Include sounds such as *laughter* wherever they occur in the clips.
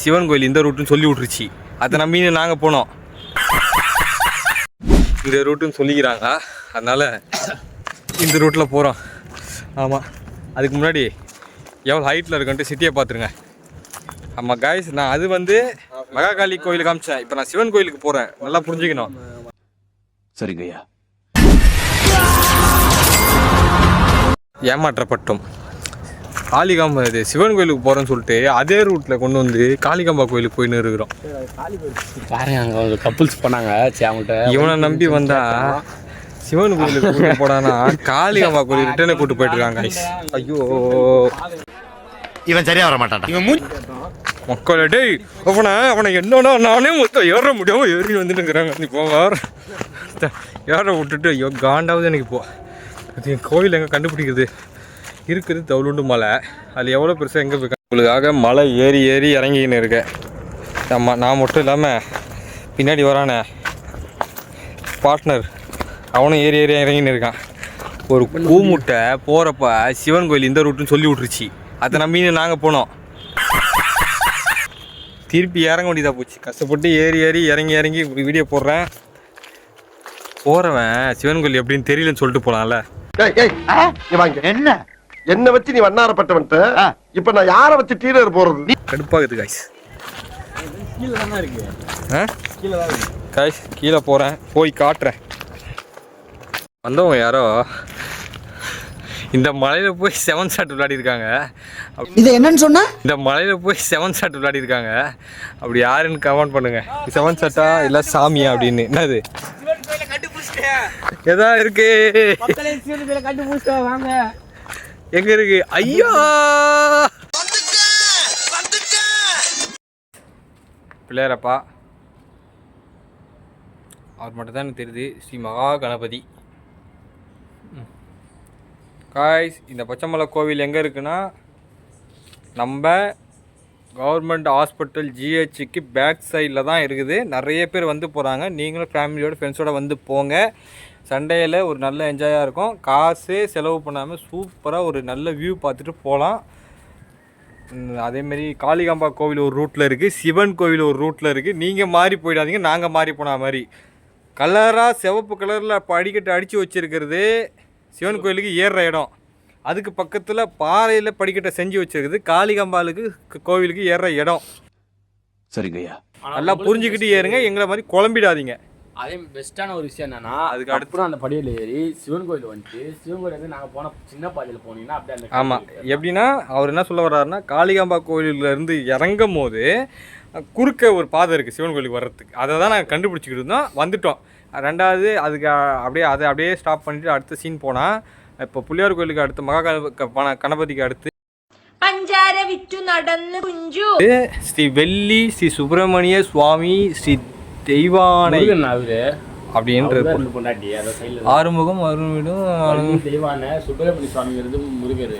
சிவன் கோயில் இந்த ரூட்டுன்னு சொல்லி விட்டுருச்சு. அதை நம்பி நாங்கள் போனோம். இந்த ரூட்டுன்னு சொல்லிக்கிறாங்க. அதனால் இந்த ரூட்டில் போகிறோம் ஆமாம் அதுக்கு முன்னாடி எவ்வளோ ஹைட்டில் இருக்குன்ட்டு சிட்டியை பார்த்துருங்க. ஆமாம் காய்ஸ் நான் அது வந்து மகாகாளி கோயில் காமிச்சேன். இப்போ நான் சிவன் கோயிலுக்கு போகிறேன் நல்லா புரிஞ்சுக்கணும். சரிங்கய்யா. ஏமாற்றப்பட்டோம். காளிகாம்பா இது சிவன் கோயிலுக்கு போகிறேன்னு சொல்லிட்டு அதே ரூட்டில் கொண்டு வந்து காளிகாம்பா கோயிலுக்கு போயின்னு இருக்கிறோம். பாருங்க அங்கே ஒரு கப்புள்ஸ் பண்ணாங்க சரி அவங்கள்ட்ட இவனை நம்பி வந்தா சிவன் கோயிலுக்கு கூட்டு போடானா காளிகாம்பா கோயில் ரிட்டர்னே கூட்டு போயிட்டு இருக்காங்க guys. ஐயோ. இவன் சரியா வர மாட்டான்டா மக்களே டேய் அவனை அவனை என்னன்னா நானே மொத்தம் ஏற முடியாம ஏறி வந்துட்டுங்கிறாங்க நீ போவார் ஏற விட்டுட்டு ஐயோ காண்டாவது எனக்கு என் கோயில் எங்கே கண்டுபிடிக்கிறது? இருக்குது தவுளுண்டு மலை. அது எவ்வளோ பெருசாக எங்கே போய் உங்களுக்காக மலை ஏறி ஏறி இறங்கின்னு இருக்கேன். நம்ம நான் மட்டும் இல்லாமல் பின்னாடி வரானே பார்ட்னர் அவனும் ஏறி ஏறி இறங்கின்னு இருக்கான். ஒரு கூமுட்டை போகிறப்ப சிவன் கோயில் இந்த ரூட்டுன்னு சொல்லி விட்டுருச்சு. அதை நம்பின்னு நாங்கள் போனோம். திருப்பி இறங்க வேண்டியதாக போச்சு. கஷ்டப்பட்டு ஏறி ஏறி இறங்கி இறங்கி வீடியோ போடுறேன். போகிறவன் சிவன் கோயில் எப்படின்னு தெரியலன்னு சொல்லிட்டு போகலாம்ல ஏய் என்ன? என்ன வச்சு நீ வண்ணாரப்பட்டவன்ட்ட இப்ப நான் யார வச்சு டீலர் போறது? கடுப்பாகுது காய்ஸ் காய்ஸ் கீழே போகிறேன் போய் காட்டுறேன். வந்தவங்க யாரோ? இந்த மலையில் போய் செவன் ஷாட் விளையாடிருக்காங்க. இது என்னன்னு சொன்னா? இந்த மலையில் போய் செவன் ஷாட் விளையாடிருக்காங்க. அப்படி யாருன்னு கமெண்ட் பண்ணுங்க. செவன் ஷாட்டா இல்லை சாமியா அப்படின்னு? என்னது? எதா இருக்கு? எங்க இருக்கு? ஐயா! பிள்ளையாரப்பா. அவர் மட்டும் தான் எனக்கு தெரியுது. ஸ்ரீ மகா கணபதி. காய்ஸ் இந்த பச்சைமலை கோவில் எங்கே இருக்குன்னா நம்ம கவர்மெண்ட் ஹாஸ்பிட்டல் ஜிஹெச்சுக்கு பேக் சைடில் தான் இருக்குது. நிறைய பேர் வந்து போகிறாங்க நீங்களும் ஃபேமிலியோட ஃப்ரெண்ட்ஸோட வந்து போங்க. சண்டேயில் ஒரு நல்ல என்ஜாயாக இருக்கும். காசே செலவு பண்ணாமல் சூப்பராக ஒரு நல்ல வியூ பார்த்துட்டு போகலாம் அதேமாரி காளிகாம்பா கோவில் ஒரு ரூட்டில் இருக்குது சிவன் கோவில் ஒரு ரூட்டில் இருக்குது நீங்கள் மாறி போயிடாதீங்க நாங்கள் மாறி போன மாதிரி. கலராக சிவப்பு கலரில் படிக்கட்டு அடித்து வச்சுருக்கிறது. சிவன் கோயிலுக்கு ஏறுற இடம். அதுக்கு பக்கத்தில் பாறையில் படிக்கட்டை செஞ்சு வச்சிருக்குது. காளிகாம்பாளுக்கு கோவிலுக்கு ஏறுற இடம். சரிங்கய்யா நல்லா புரிஞ்சுக்கிட்டு ஏறுங்க. எங்களை மாதிரி குழம்பிடாதீங்க. அதே பெஸ்ட்டான ஒரு விஷயம் என்னன்னா அதுக்கு அடுத்து அந்த படியில் ஏறி சிவன் கோயில் வந்துட்டு சிவன் கோயில் வந்து நாங்கள் போன சின்ன பாதையில் போனீங்கன்னா அப்படியே ஆமாம் எப்படின்னா அவர் என்ன சொல்ல வர்றாருன்னா காளிகாம்பா கோயிலிருந்து இறங்கும் போது குறுக்க ஒரு பாதை இருக்குது சிவன் கோயிலுக்கு வர்றதுக்கு. அதை தான் நாங்கள் கண்டுபிடிச்சிக்கிட்டு இருந்தோம். வந்துட்டோம். ரெண்டாவது அதுக்கு அப்படியே அதை அப்படியே ஸ்டாப் பண்ணிட்டு அடுத்த சீன் போனால் இப்போ புள்ளியார் கோயிலுக்கு அடுத்து மகா கணபதிக்கு அடுத்து பஞ்சார விட்டு நடந்து குஞ்சு. ஸ்ரீ வெள்ளி ஸ்ரீ சுப்பிரமணிய சுவாமி ஸ்ரீ தெய்வானை அவரு அப்படின்ற அவர்தான் ரெண்டு பொண்டாட்டி அதை சைடில் ஆறுமுகம் அருள்விடும் தெய்வான சுப்பிரமணிய சுவாமிங்கிறது முருகர்.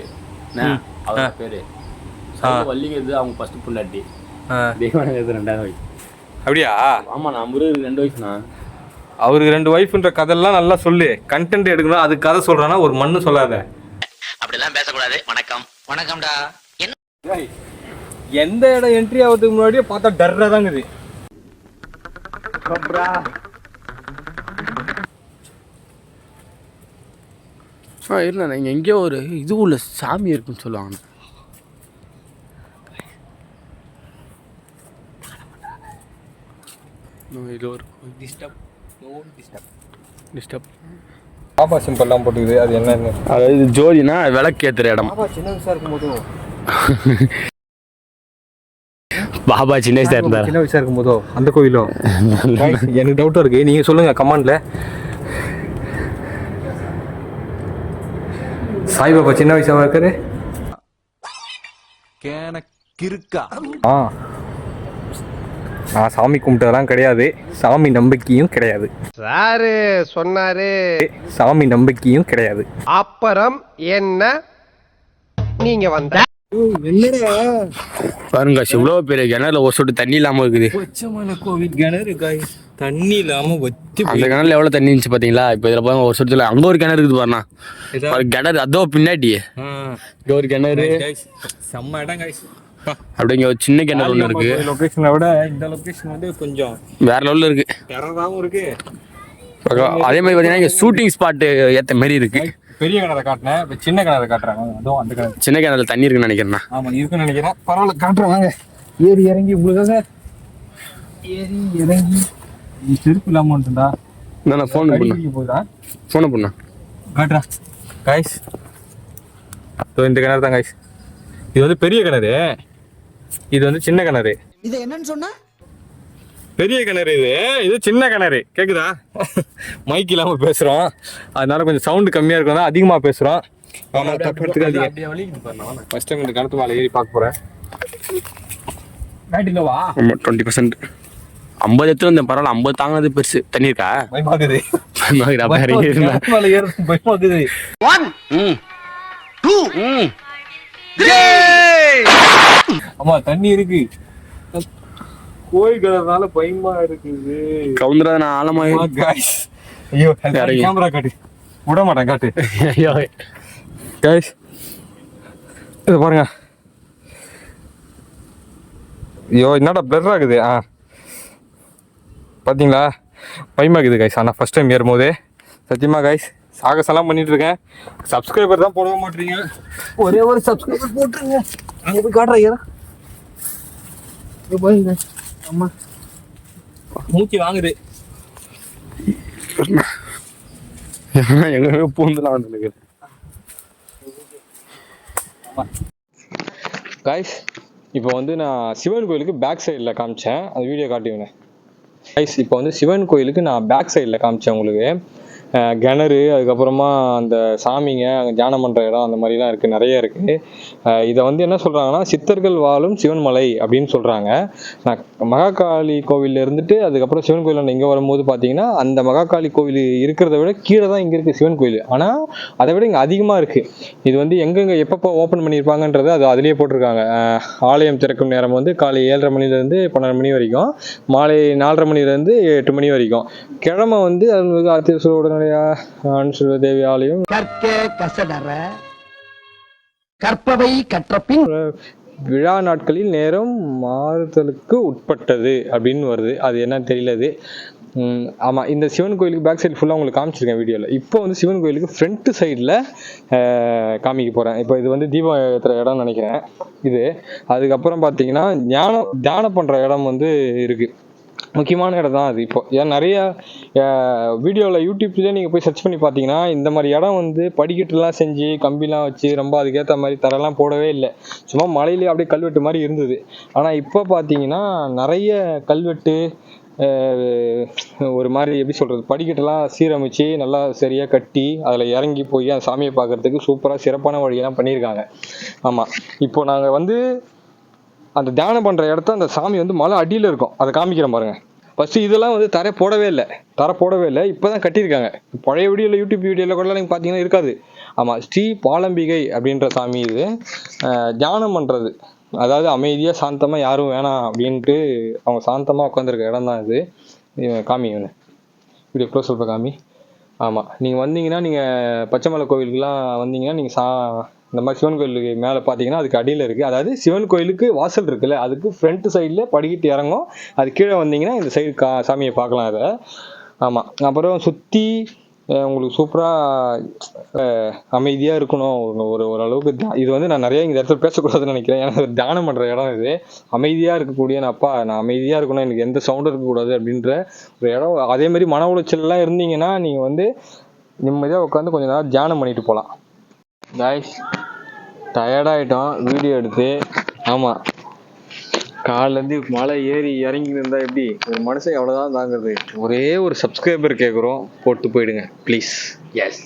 அவர் பேரு. வள்ளிங்கிறது அவங்க ஃபர்ஸ்ட் பொண்டாட்டி. தெய்வானங்கிறது ரெண்டாவது வயசு அப்படியா? ஆமா நான் முருகருக்கு ரெண்டு வயசுண்ணா அவருக்கு ரெண்டு ஒய்ஃப்ன்ற கதையெல்லாம் நல்லா சொல்லு. கண்டென்ட் எடுக்கணும் அது கதை சொல்றானா ஒரு மண்ணு சொல்லாத. அப்படிலாம் பேசக்கூடாது. வணக்கம். வணக்கம்டா. என்ன எந்த இடம் என்ட்ரி ஆகிறதுக்கு முன்னாடியே பார்த்தா டர்ரா தாங்குது. ஆ இல்லை இங்கே எங்கேயோ ஒரு இது உள்ள சாமி இருக்குன்னு சொல்லுவாங்க. இது ஒரு டிஸ்டர்ப் நோ டிஸ்டர்ப் டிஸ்டர்ப் பாப்பா சிம்பிள்லாம் போட்டுக்குது அது என்னன்னு. அதாவது ஜோதினா விளக்கேத்துற இடம். பாப்பா சின்ன வயசா இருக்கும் போதோ *laughs* பாபா சின்ன வயசுல இருந்தார்? சின்ன வயசா இருக்கும் போதோ அந்த கோயிலோ? எனக்கு டவுட்டா இருக்கு. நீங்க சொல்லுங்க கமாண்ட்ல சாய்பாபா சின்ன வயசாவா இருக்காரு. கேன கிறுக்கா ஆ. நான் சாமி கும்பிட்டதெல்லாம் கிடையாது. சாமி நம்பிக்கையும் கிடையாது. சாரு சொன்னாரு? சாமி நம்பிக்கையும் கிடையாது. அப்புறம் என்ன? நீங்க வந்த பாருங்க இவ்வளோ பெரிய கிணறுல ஒரு சொட்டு தண்ணி இல்லாம இருக்குது. பச்சைமலை கோவில் கிணறு காய் தண்ணி இல்லாம வச்சு அந்த கிணறுல எவ்வளவு தண்ணி இருந்துச்சு பாத்தீங்களா? இப்போ இதில் பாருங்க ஒரு சொட்டுல அங்க ஒரு கிணறு இருக்குது பாருண்ணா. கிணறு அதோ பின்னாடி. இங்க ஒரு கிணறு. செம்ம இடம் guys. அப்படியே இங்க ஒரு சின்ன கிணறு ஒன்று இருக்கு. லொகேஷனை விட இந்த லொகேஷன் வந்து கொஞ்சம் வேற லெவலில் இருக்கு. இருக்கு. அதே மாதிரி பார்த்தீங்கன்னா இங்கே ஷூட்டிங் ஸ்பாட் ஏற்ற மாதிரி இருக்கு. பெரிய கிணறு காட்டினேன். இப்போ சின்ன கிணறு காட்டுறாங்க. அதுவும் அந்த கிணறு சின்ன கிணறுல தண்ணி இருக்குன்னு நினைக்கிறேன் ஆமா இருக்குன்னு நினைக்கிறேன். பரவாயில்ல காட்டுறேன் வாங்க. ஏறி இறங்கி உங்களுக்காக. ஏறி இறங்கி. செருப்பு இல்லாம வந்துட்டா. நான் ஃபோன் போகுதா ஃபோனை பண்ணேன் காட்டுறா. கைஸ் ஸோ இந்த கிணறு தான் கைஸ் இது வந்து பெரிய கிணறு இது வந்து சின்ன கிணறு இது என்னன்னு சொன்ன? பெரிய கிணறு இது. இது சின்ன கிணறு. கேக்குதா? மைக் இல்லாம பேசுறோம். அதனால கொஞ்சம் சவுண்ட் கம்மியா இருக்கும் தான் அதிகமா பேசுறோம். ஆமா தப்பு எடுத்துக்காதீங்க. ஃபர்ஸ்ட் டைம் இந்த கிணத்து மேலே ஏறி பார்க்க போறேன். ஆமாம் டுவெண்ட்டி பர்சன்ட் ஐம்பது எடுத்து வந்தேன் பரவாயில்ல. ஐம்பது தாங்கினது பெருசு. தண்ணி இருக்கா? பயமாக்குது பயமாக்குது, பயமாக்குது ஆமா தண்ணி இருக்கு. கோயில் கிணறுனால பயமா இருக்குது. கவுந்துறத நான் ஆழமாக காய்ஸ் ஐயோ இறங்கி. கேமரா காட்டு. விட மாட்டேன் காட்டு. ஐயோ. காய்ஸ் இது பாருங்க. ஐயோ என்னடா பிளர் ஆகுது? ஆ. பார்த்தீங்களா பயமாக்குது கைஸ் ஆனால் ஃபஸ்ட் டைம் ஏறும்போது. சத்தியமா கைஸ் சாகசம்லாம் பண்ணிட்டு இருக்கேன் சப்ஸ்கிரைபர் தான் போடவே மாட்டீங்க. ஒரே ஒரு சப்ஸ்கிரைபர் போட்டுருங்க. அங்கே போய் காட்டுறேன் ஏறா. பாருங்க அம்மா மூச்சு வாங்குது. எங்க பூந்துலாம் வந்து காய்ஸ் இப்போ வந்து நான் சிவன் கோயிலுக்கு பேக் சைடில் காமிச்சேன். அந்த வீடியோ காட்டிவினேன் கைஸ் இப்போ வந்து சிவன் கோயிலுக்கு நான் பேக் சைடில் காமிச்சேன் உங்களுக்கு. கிணறு அதுக்கப்புறமா அந்த சாமிங்க அங்கே தியானம் பண்ணுற இடம் அந்த மாதிரிலாம் இருக்குது நிறைய இருக்குது இதை வந்து என்ன சொல்கிறாங்கன்னா சித்தர்கள் வாழும் சிவன்மலை அப்படின்னு சொல்கிறாங்க நான் மகாகாளி கோவிலில் இருந்துட்டு அதுக்கப்புறம் சிவன் கோயில் இங்கே வரும்போது பார்த்தீங்கன்னா அந்த மகாகாளி கோவில் இருக்கிறத விட கீழே தான் இங்கே இருக்குது சிவன் கோயில். ஆனால் அதை விட இங்கே அதிகமாக இருக்குது இது வந்து எங்கெங்கே எப்பப்போ ஓப்பன் பண்ணியிருப்பாங்கன்றது அது அதிலேயே போட்டிருக்காங்க. ஆலயம் திறக்கும் நேரம் வந்து காலை ஏழரை மணிலேருந்து பன்னெண்டு மணி வரைக்கும் மாலை நாலரை மணிலேருந்து எட்டு மணி வரைக்கும். கிழமை வந்து அது ஆத்திர உடனடியா அனுசுர தேவி ஆலயம் கற்க கசடற கற்பவை கற்றபின். விழா நாட்களில் நேரம் மாறுதலுக்கு உட்பட்டது அப்படின்னு வருது. அது என்னன்னு தெரியல அது. உம், ஆமா இந்த சிவன் கோயிலுக்கு பேக் சைடு ஃபுல்லாக உங்களுக்கு காமிச்சிருக்கேன் வீடியோவில் இப்போ வந்து சிவன் கோயிலுக்கு ஃப்ரண்ட் சைடில் காமிக்க போகிறேன் இப்போ இது வந்து தீபம் ஏற்றுற இடம் நினைக்கிறேன். இது. அதுக்கப்புறம் பார்த்தீங்கன்னா ஞானம் தியானம் பண்ணுற இடம் வந்து இருக்குது முக்கியமான இடம் தான் அது இப்போ. ஏன் நிறைய வீடியோவில் யூடியூப்லேயே நீங்கள் போய் சர்ச் பண்ணி பார்த்தீங்கன்னா இந்த மாதிரி இடம் வந்து படிக்கட்டுலாம் செஞ்சு கம்பிலாம் வச்சு ரொம்ப அதுக்கேற்ற மாதிரி தரெல்லாம் போடவே இல்லை. சும்மா மலையிலேயே அப்படியே கல்வெட்டு மாதிரி இருந்தது. ஆனால் இப்போ பார்த்தீங்கன்னா நிறைய கல்வெட்டு ஒரு மாதிரி எப்படி சொல்கிறது படிக்கட்டெல்லாம் சீரமைச்சு நல்லா சரியாக கட்டி அதில் இறங்கி போய் அந்த சாமியை பார்க்கறதுக்கு சூப்பராக சிறப்பான வழியெல்லாம் பண்ணியிருக்காங்க. ஆமாம் இப்போ நாங்கள் வந்து அந்த தியானம் பண்ணுற இடத்த அந்த சாமி வந்து மலை அடியில் இருக்கும். அதை காமிக்கிறேன் பாருங்கள் ஃபஸ்ட்டு இதெல்லாம் வந்து தர போடவே இல்லை. தரை போடவே இல்லை. இப்போ தான் கட்டியிருக்காங்க. பழைய வீடியோவில் யூடியூப் வீடியோவில் கூட நீங்கள் பார்த்தீங்கன்னா இருக்காது. ஆமாம் ஸ்ரீ பாலம்பிகை அப்படின்ற சாமி இது. தியானம் பண்ணுறது அதாவது அமைதியாக சாந்தமாக யாரும் வேணாம் அப்படின்ட்டு அவங்க சாந்தமாக உட்காந்துருக்க இடம் தான் இது காமி இவனு. இப்படி எப்போ சொல்கிற காமி. ஆமாம் நீங்கள் வந்தீங்கன்னா நீங்கள் பச்சைமலை கோவிலுக்குலாம் வந்தீங்கன்னா நீங்கள் சா இந்த மாதிரி சிவன் கோயிலுக்கு மேலே பார்த்தீங்கன்னா அதுக்கு அடியில் இருக்குது அதாவது சிவன் கோயிலுக்கு வாசல் இருக்குல்ல அதுக்கு ஃப்ரண்ட் சைடில் படிக்கிட்டு இறங்கும். அது கீழே வந்தீங்கன்னா இந்த சைடு கா சாமியை பார்க்கலாம் அதை ஆமாம் அப்புறம் சுற்றி உங்களுக்கு சூப்பராக அமைதியாக இருக்கணும். ஒரு- ஒரு ஓரளவுக்கு இது வந்து நான் நிறைய இந்த இடத்துல பேசக்கூடாதுன்னு நினைக்கிறேன். ஏன்னா தியானம் பண்ணுற இடம் இது. அமைதியாக இருக்கக்கூடிய நான் அப்பா நான் அமைதியாக இருக்கணும். எனக்கு எந்த சவுண்டும் இருக்கக்கூடாது அப்படின்ற ஒரு இடம். அதே மாதிரி மன உளைச்சல்லாம் இருந்தீங்கன்னா நீங்கள் வந்து நிம்மதியாக உட்காந்து கொஞ்ச நேரம் தியானம் பண்ணிட்டு போகலாம் காய்ஸ் டயர்டாயிட்டோம். வீடியோ எடுத்து. ஆமாம் காலிலேருந்து மலை ஏறி இறங்கி இருந்தா எப்படி? ஒரு மனுஷன் எவ்வளோதான் தாங்குறது? ஒரே ஒரு சப்ஸ்கிரைபர் கேட்குறோம் போட்டு போயிடுங்க ப்ளீஸ் எஸ்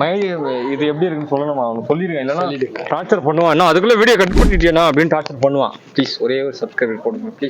மயில் இது எப்படி இருக்குன்னு சொல்லணுமா? அவனுக்கு சொல்லிடுங்க. இல்லைன்னா டார்ச்சர் பண்ணுவான். அதுக்குள்ளே வீடியோ கட் பண்ணிட்டியானா அப்படின்னு டார்ச்சர் பண்ணுவான். ப்ளீஸ் ஒரே ஒரு சப்ஸ்கிரைபர் போடுங்க ப்ளீஸ்